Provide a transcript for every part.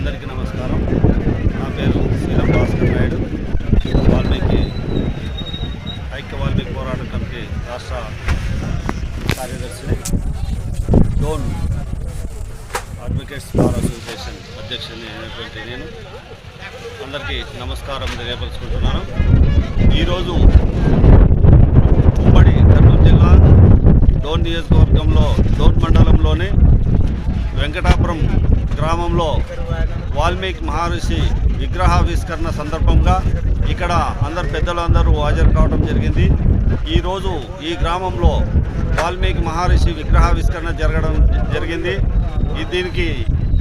అందరికీ నమస్కారం. నా పేరు శ్రీరామ్ భాస్కర్ నాయుడు. వాల్మీకి ఐక్య వాల్మీకి పోరాట కమిటీ రాష్ట్ర కార్యదర్శిని డోన్ అడ్వకేట్స్ బార్ అసోసియేషన్ అధ్యక్షుని అయినటువంటి నేను అందరికీ నమస్కారం తెలియపరుచుకుంటున్నాను. ఈరోజు ఉమ్మడి కర్నూలు జిల్లా డోన్ నియోజకవర్గంలో డోన్ మండలంలోనే వెంకటాపురం గ్రామంలో వాల్మీకి మహర్షి విగ్రహావిష్కరణ సందర్భంగా ఇక్కడ అందరు పెద్దలు అందరూ హాజరు కావడం జరిగింది. ఈరోజు ఈ గ్రామంలో వాల్మీకి మహర్షి విగ్రహావిష్కరణ జరగడం జరిగింది. దీనికి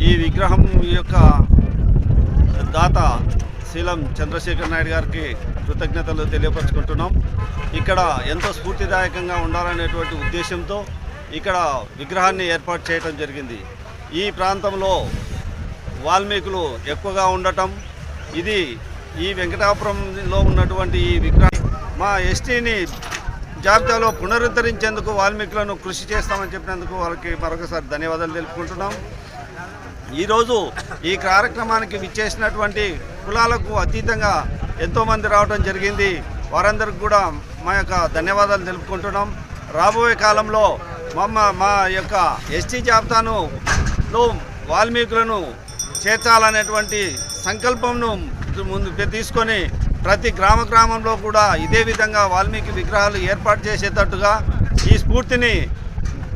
ఈ విగ్రహం యొక్క దాత శీలం చంద్రశేఖర్ నాయుడు గారికి కృతజ్ఞతలు తెలియపరచుకుంటున్నాం. ఇక్కడ ఎంతో స్ఫూర్తిదాయకంగా ఉండాలనేటువంటి ఉద్దేశంతో ఇక్కడ విగ్రహాన్ని ఏర్పాటు చేయడం జరిగింది. ఈ ప్రాంతంలో వాల్మీకులు ఎక్కువగా ఉండటం ఇది ఈ వెంకటాపురంలో ఉన్నటువంటి ఈ విగ్రహం. మా ఎస్టీని జాబితాలో పునరుద్ధరించేందుకు వాల్మీకులను కృషి చేస్తామని చెప్పినందుకు వాళ్ళకి మరొకసారి ధన్యవాదాలు తెలుపుకుంటున్నాం. ఈరోజు ఈ కార్యక్రమానికి విచ్చేసినటువంటి కులాలకు అతీతంగా ఎంతోమంది రావడం జరిగింది. వారందరికి కూడా మా యొక్క ధన్యవాదాలు తెలుపుకుంటున్నాం. రాబోయే కాలంలో మమ్మ మా యొక్క ఎస్టీ జాబితాను లో వాల్మీకులను చేర్చాలనేటువంటి సంకల్పంను ముందు తీసుకొని ప్రతి గ్రామ గ్రామంలో కూడా ఇదే విధంగా వాల్మీకి విగ్రహాలు ఏర్పాటు చేసేటట్టుగా ఈ స్ఫూర్తిని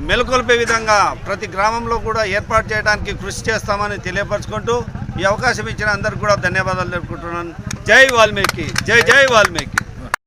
మెలకొల్పే విధంగా ప్రతి గ్రామంలో కూడా ఏర్పాటు చేయడానికి కృషి చేస్తామని తెలియపరచుకుంటూ ఈ అవకాశం ఇచ్చిన అందరికి కూడా ధన్యవాదాలు తెలుపుకుంటున్నాను. జై వాల్మీకి జై జై వాల్మీకి.